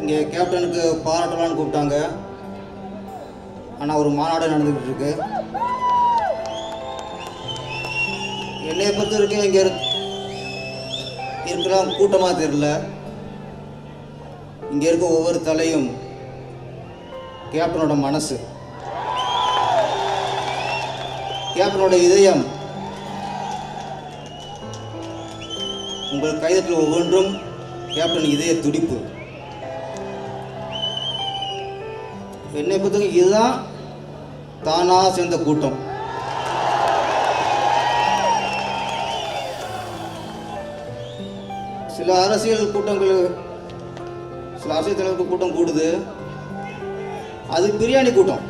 இங்கே கேப்டனுக்கு பாராட்டலான்னு கூப்பிட்டாங்க. ஆனால் ஒரு மாநாடு நடந்துக்கிட்டு இருக்கு என்னைய பொறுத்த வரைக்கும் இங்கே இருக்கலாம் கூட்டமாக தெரியல. இங்கே இருக்க ஒவ்வொரு தலையும் கேப்டனோட மனசு. கேப்டனோட இதயம். உங்கள் கைதட்டில் ஒவ்வொன்றும் கேப்டன் இதய துடிப்பு. என்னை பொறுத்தவரைக்கும் இதுதான் தானாக சேர்ந்த கூட்டம். சில அரசியல் கூட்டங்கள் சில அரசியல் தலைவருக்கு கூட்டம் கூடுது. அது பிரியாணி கூட்டம்.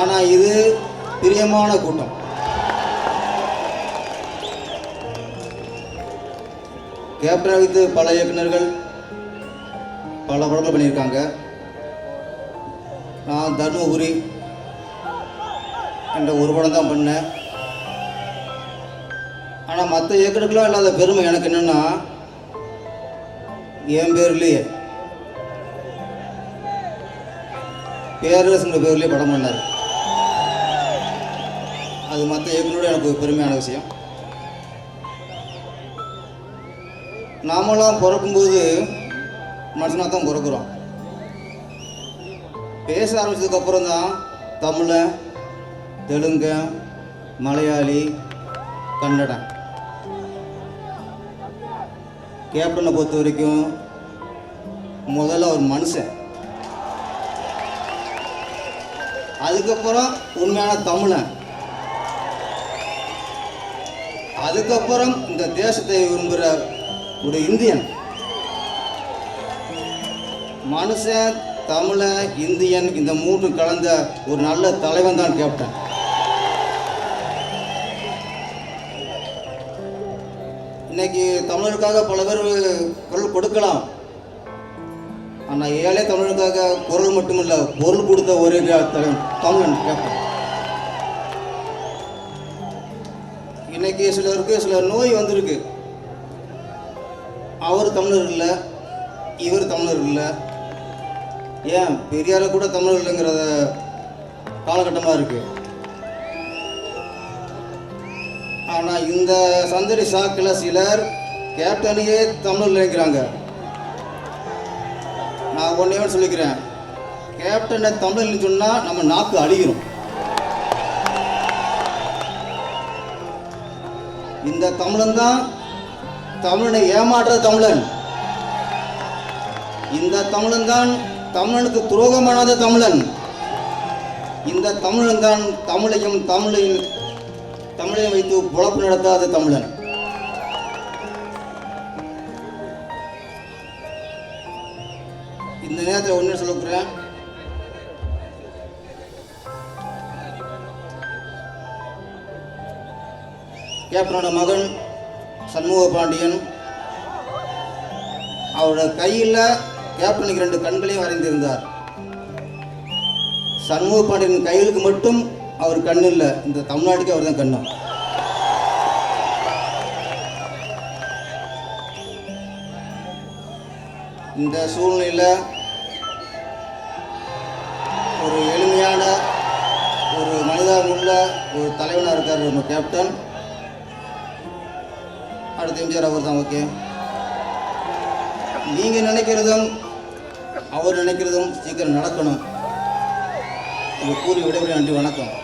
ஆனால் இது பிரியமான கூட்டம். கேப்டன் வைத்து பல இயக்குனர்கள் பல படங்கள் பண்ணியிருக்காங்க. நான் தர்மபுரி என்ற ஒரு படம் தான் பண்ணேன். ஆனால் மற்ற இயக்குனர்களாக இல்லாத பெருமை எனக்கு என்னென்னா என் பேர்லேயே பேரரசுங்கிற பேர்லேயே படம் பண்ணார். அது மற்ற இயக்குனரோட எனக்கு பெருமையான விஷயம். நாமெல்லாம் பிறக்கும்போது மனுஷனாக தான் பிறக்கிறோம் பேச ஆரம்பித்ததுக்கப்புறம் தான் தமிழன் தெலுங்கு மலையாளி கன்னடம். கேப்டனை பொறுத்த வரைக்கும் முதல்ல ஒரு மனுஷன். அதுக்கப்புறம் உண்மையான தமிழன். அதுக்கப்புறம் இந்த தேசத்தை விரும்புகிற ஒரு இந்தியன். மனுஷன் தமிழன் இந்தியன் இந்த மூன்று கலந்த ஒரு நல்ல தலைவன் தான் கேப்டன் இன்னைக்கு தமிழருக்காக பல பேர் குரல் கொடுக்கலாம். ஆனால் ஏழை தமிழருக்காக குரல் மட்டுமில்ல பொருள் கொடுத்த ஒரே தலைவன் தமிழன் கேப்டன் இன்னைக்கு சிலருக்கு சில நோய் வந்திருக்கு. அவர் தமிழர் இல்லை இவர் தமிழர் இல்லை. ஏன்? பெரியார கூட தமிழ் இல்லைங்கிறத காலகட்டமாக இருக்கு. ஆனால் இந்த சந்தடி சாக்கில் சிலர் கேப்டனையே தமிழர் நினைக்கிறாங்க நான் ஒன்றே சொல்லிக்கிறேன். கேப்டனை தமிழ்னு சொன்னால் நம்ம நாக்கு அழிகிறோம் இந்த தமிழன் தான் தமிழனை ஏமாற்ற தமிழன். இந்த தமிழன் தான் தமிழனுக்கு துரோகமானாத தமிழன். இந்த தமிழன் தான் தமிழையும் தமிழையும் தமிழையும் வைத்து பொழப்பு நடத்தாத தமிழன். இந்த நேரத்தில் ஒன்று சொல்லுக்கிறேன் கேப்டனோட மகன் சண்முக பாண்டியன் அவரோட கையில் கேப்டனுக்கு இரண்டு கண்களையும் வரைந்திருந்தார். சண்முக பாண்டியன் கைகளுக்கு மட்டும் அவர் கண்ணு இல்லை இந்த தமிழ்நாட்டுக்கு அவர் தான் கண்ணு. இந்த சூழ்நிலையில் ஒரு எளிமையான ஒரு மனிதாபுள்ள ஒரு தலைவனாக இருக்கார் நம்ம கேப்டன். அடுத்த எம்ஜிஆர் அவர் தான் ஓகே நீங்கள் நினைக்கிறதும் அவர் நினைக்கிறதும் சீக்கிரம் நடக்கணும். கூறி விடைபெற நன்றி வணக்கம்.